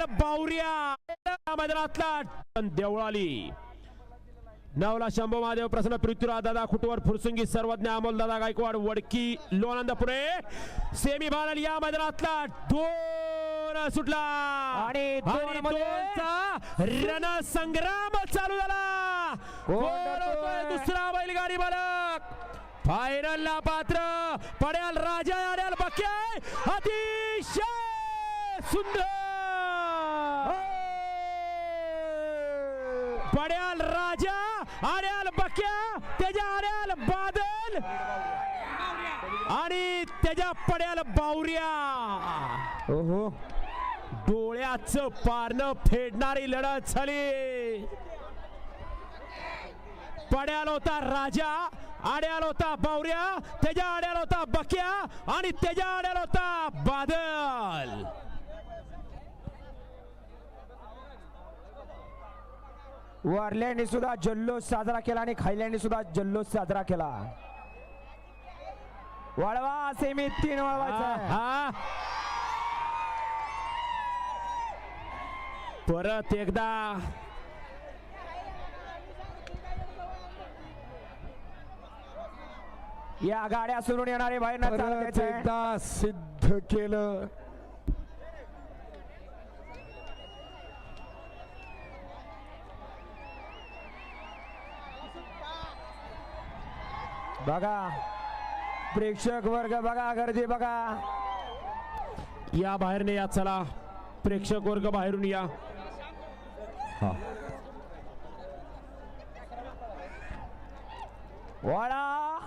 पड्याल बावऱ्या. मैदानातला देवळाली. नवला शंभू महादेव प्रसन्न पृथ्वीराज दादा खुटवर फुरसुंगी सर्वज्ञ अमोल दादा गायकवाड वडकी लोणंदपुरे सेमी फायनल या मैदानातला दोन सुटला. आणि दोनचा रणसंग्राम चालू झाला? दुसरा बैलगाडी मालक फायनल ला पात्र पड्याल राजा अतिशय सुंदर. पड्याल राजा आड्याल बक्या त्याच्या आड्याल बादल आणि त्याच्या पड्याल बावऱ्या. ओहो. डोळ्याचं पारणं फेडणारी लढत झाली. पड्याल होता राजा आड्याल होता बावऱ्या त्याच्या आड्याल होता बक्या आणि त्याच्या आड्याल होता बादल. वारल्याने सुद्धा जल्लोष साजरा केला आणि खायल्याने सुद्धा जल्लोष साजरा केला. वळवा सेमी तीन. हा परत एकदा. या गाड्या सोडून येणारे बाहेर परत एकदा सिद्ध केलं. बघा. प्रेक्षक वर्ग बघा गर्दी बघा. या बाहेरने या चला. प्रेक्षक वर्ग बाहेरून या. वळा.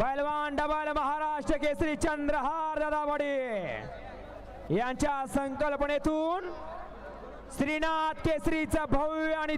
पैलवान डबल महाराष्ट्र केसरी चंद्रहार दादा यांच्या संकल्पनेतून श्रीनाथ केसरीचं भव्य आणि